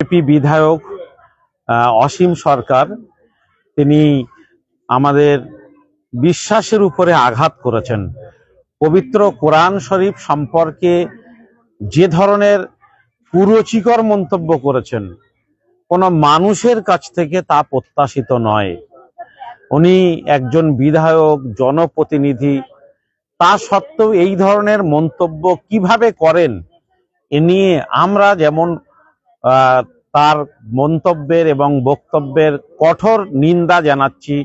BJP বিধায়ক অসীম সরকার, তিনি আমাদের বিশ্বাসের উপরে আঘাত করেছেন। পবিত্র কোরআন শরীফ সম্পর্কে যে ধরনের কুরুচিকর মন্তব্য করেছেন, কোনো মানুষের কাছ থেকে তা প্রত্যাশিত নয়। উনি একজন বিধায়ক, জনপ্রতিনিধি, তা সত্ত্বেও এই ধরনের মন্তব্য কীভাবে করেন, এ নিয়ে আমরা যেমন তার মন্তব্যের এবং বক্তব্যের কঠোর নিন্দা জানাচ্ছি,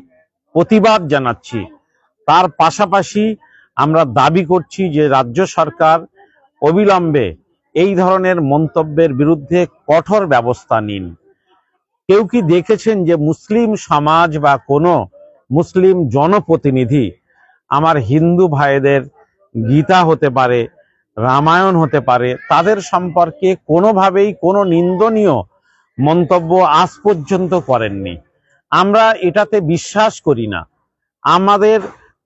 প্রতিবাদ জানাচ্ছি। তার পাশাপাশি আমরা দাবি করছি যে রাজ্য সরকার অবিলম্বে এই ধরনের মন্তব্যের বিরুদ্ধে কঠোর ব্যবস্থা নিন। কেউ কি দেখেছেন যে মুসলিম সমাজ বা কোনো মুসলিম জনপ্রতিনিধি আমার হিন্দু ভাইদের গীতা হতে পারে রামায়ণ হতে পারে, তাদের সম্পর্কে কোনোভাবেই কোনো নিন্দনীয় মন্তব্য আজ পর্যন্ত করেননি। আমরা এটাতে বিশ্বাস করি না। আমাদের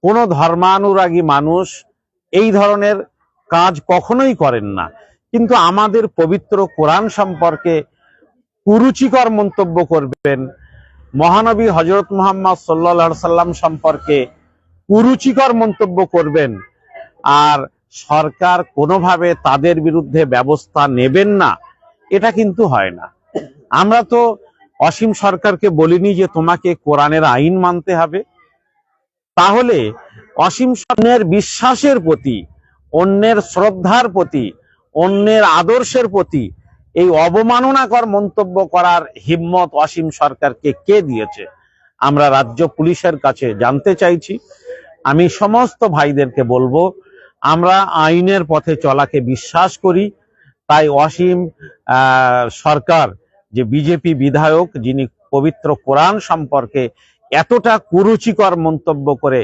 কোনো ধর্মানুরাগী মানুষ এই ধরনের কাজ কখনোই করেন না। কিন্তু আমাদের পবিত্র কোরআন সম্পর্কে কুরুচিকর মন্তব্য করবেন। মহানবী হজরত মোহাম্মদ সাল্লা সাল্লাম সম্পর্কে কুরুচিকর মন্তব্য করবেন। আর সরকার কোনোভাবে তাদের বিরুদ্ধে ব্যবস্থা নেবেন না, এটা কিন্তু হয় না। আমরা তো অসীম সরকারকে বলিনি যে তোমাকে কোরআনের আইন মানতে হবে। তাহলে অসীম অন্যের বিশ্বাসের প্রতি, অন্যের শ্রদ্ধার প্রতি, অন্যের আদর্শের প্রতি এই অবমাননাকর মন্তব্য করার হিম্মত অসীম সরকারকে কে দিয়েছে, আমরা রাজ্য পুলিশের কাছে জানতে চাইছি। আমি সমস্ত ভাইদেরকে বলব আমরা আইনের পথে চলাকে বিশ্বাস করি। তাই অসীম সরকার, যে বিজেপি বিধায়ক, যিনি পবিত্র কোরআন সম্পর্কে এতটা কুরুচিকর মন্তব্য করে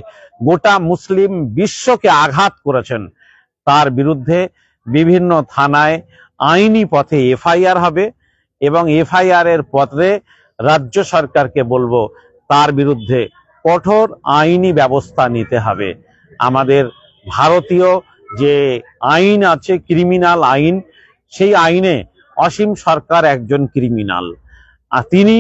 গোটা মুসলিম বিশ্বকে আঘাত করেছেন, তার বিরুদ্ধে বিভিন্ন থানায় আইনি পথে এফআইআর হবে এবং এফআইআর এর পথে রাজ্য সরকারকে বলব, তার বিরুদ্ধে কঠোর আইনি ব্যবস্থা নিতে হবে। আমাদের ভারতীয় যে আইন আছে ক্রিমিনাল আইন, সেই আইনে অসীম সরকার একজন ক্রিমিনাল আর তিনি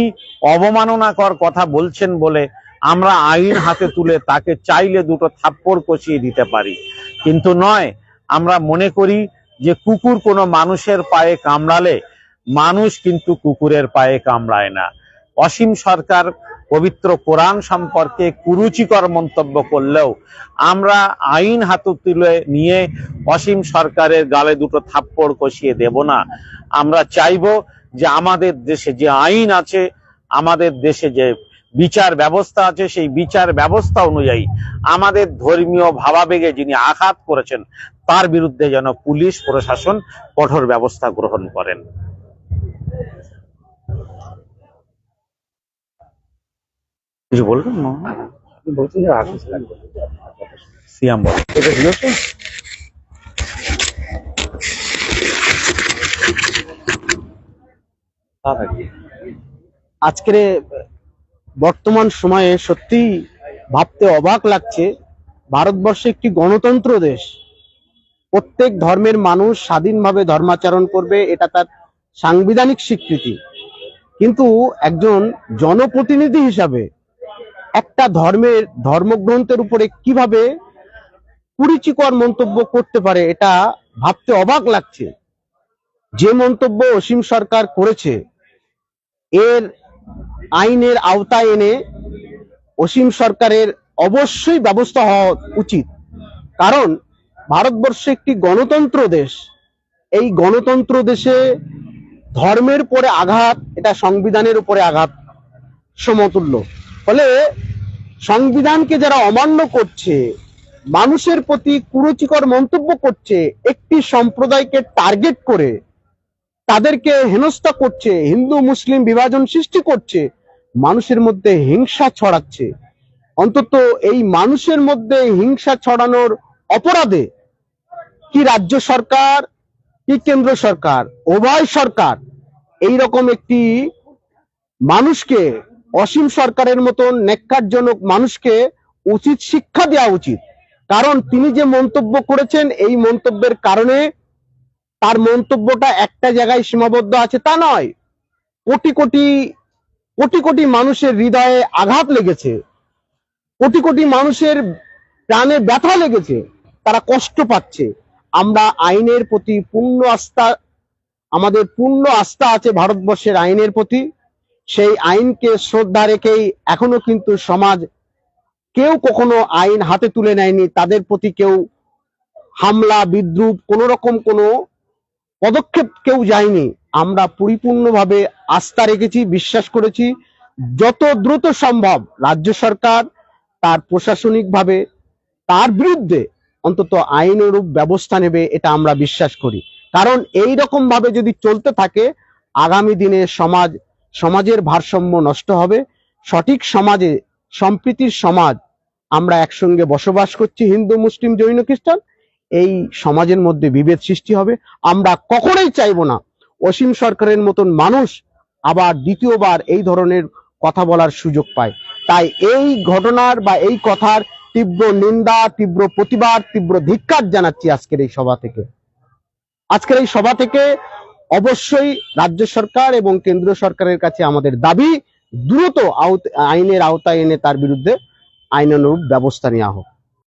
অবমাননাকর কথা বলছেন বলে আমরা আইন হাতে তুলে তাকে চাইলে দুটো থাপ্পড় কষিয়ে দিতে পারি। কিন্তু নয়, আমরা মনে করি যে কুকুর কোনো মানুষের পায়ে কামড়ালে মানুষ কিন্তু কুকুরের পায়ে কামড়ায় না। অসীম সরকার পবিত্র কোরআন সম্পর্কে কুরুচিকর মন্তব্য করলেও আমরা আইন হাতে তুলে নিয়ে অসীম সরকারের গালে দুটো থাপ্পড় কষিয়ে দেব না। আমরা চাইব যে আমাদের দেশে যে আইন আছে, আমাদের দেশে যে বিচার ব্যবস্থা আছে, সেই বিচার ব্যবস্থা অনুযায়ী আমাদের ধর্মীয় ভাবাবেগে যিনি আঘাত করেছেন, তার বিরুদ্ধে যেন পুলিশ, প্রশাসন কঠোর ব্যবস্থা গ্রহণ করেন। কিছু বলবেন? বলছি যে সিয়াম বল এটা আজকের বর্তমান সময়ে সত্যি ভাবতে অবাক লাগছে ভারতবর্ষ একটি গণতন্ত্র দেশ। প্রত্যেক ধর্মের মানুষ স্বাধীনভাবে ধর্মাচরণ করবে এটা তার সাংবিধানিক স্বীকৃতি। কিন্তু একজন জনপ্রতিনিধি হিসাবে একটা ধর্মের, ধর্মগ্রন্থের উপরে কীভাবে কুরুচিকর মন্তব্য করতে পারে এটা ভাবতে অবাক লাগছে। যে মন্তব্য অসীম সরকার করেছে, এর আইনের আওতায় এনে অসীম সরকারের অবশ্যই ব্যবস্থা হওয়া উচিত। কারণ ভারতবর্ষ একটি গণতন্ত্র দেশ, এই গণতন্ত্র দেশে ধর্মের পরে আঘাত, এটা সংবিধানের উপরে আঘাত সমতুল্য। ফলে সংবিধানকে যারা অমান্য করছে, মানুষের প্রতি কুরুচিকর মন্তব্য করছে, একটি সম্প্রদায়কে টার্গেট করে, তাদেরকে হেনস্থা করছে, হিন্দু, মুসলিম বিভাজন সৃষ্টি করছে, মানুষের মধ্যে হিংসা ছড়াচ্ছে। অন্তত এই মানুষের মধ্যে হিংসা ছড়ানোর অপরাধে কি রাজ্য সরকার, কি কেন্দ্র সরকার, উভয় সরকার এই রকম একটি মানুষকে অসীম সরকারের মতন নেককারজনক মানুষকে উচিত শিক্ষা দেওয়া উচিত। কারণ তিনি যে মন্তব্য করেছেন, এই মন্তব্যের কারণে তার মন্তব্যটা একটা জায়গায় সীমাবদ্ধ আছে তা নয়। কোটি কোটি কোটি কোটি মানুষের হৃদয়ে আঘাত লেগেছে। কোটি কোটি মানুষের প্রাণে ব্যথা লেগেছে। তারা কষ্ট পাচ্ছে। আমরা আইনের প্রতি পূর্ণ আস্থা, আমাদের পূর্ণ আস্থা আছে ভারতবর্ষের আইনের প্রতি। সেই আইনকে শ্রদ্ধা রেখেই এখনও কিন্তু সমাজ কেউ কখনো আইন হাতে তুলে নেয়নি, তাদের প্রতি কেউ হামলা, বিদ্রুপ কোন রকম কোনো পদক্ষেপ কেউ যায়নি। আমরা পরিপূর্ণভাবে আস্থা রেখেছি, বিশ্বাস করেছি, যত দ্রুত সম্ভব রাজ্য সরকার তার প্রশাসনিকভাবে তার বিরুদ্ধে অন্তত আইনরূপ ব্যবস্থা নেবে, এটা আমরা বিশ্বাস করি। কারণ এই রকম ভাবে যদি চলতে থাকে, আগামী দিনে সমাজ সমাজের ভারসাম্য নষ্ট হবে। সঠিক সমাজে সম্প্রীতির সমাজ আমরা একসঙ্গে বসবাস করছি, হিন্দু, মুসলিম, জৈন, খ্রিস্টান, এই সমাজের মধ্যে বিভেদ সৃষ্টি হবে। আমরা কখনোই চাইব না অসীম সরকারের মতন মানুষ আবার দ্বিতীয়বার এই ধরনের কথা বলার সুযোগ পায়। তাই এই ঘটনার বা এই কথার তীব্র নিন্দা, তীব্র প্রতিবাদ, তীব্র ধিক্কার জানাচ্ছি আজকের এই সভা থেকে। আজকের এই সভা থেকে অবশ্যই রাজ্য সরকার এবং কেন্দ্র সরকারের কাছে আমাদের দাবি, দ্রুত আইনের আওতায় এনে তার বিরুদ্ধে আইনানুরূপ ব্যবস্থা নেওয়া হোক।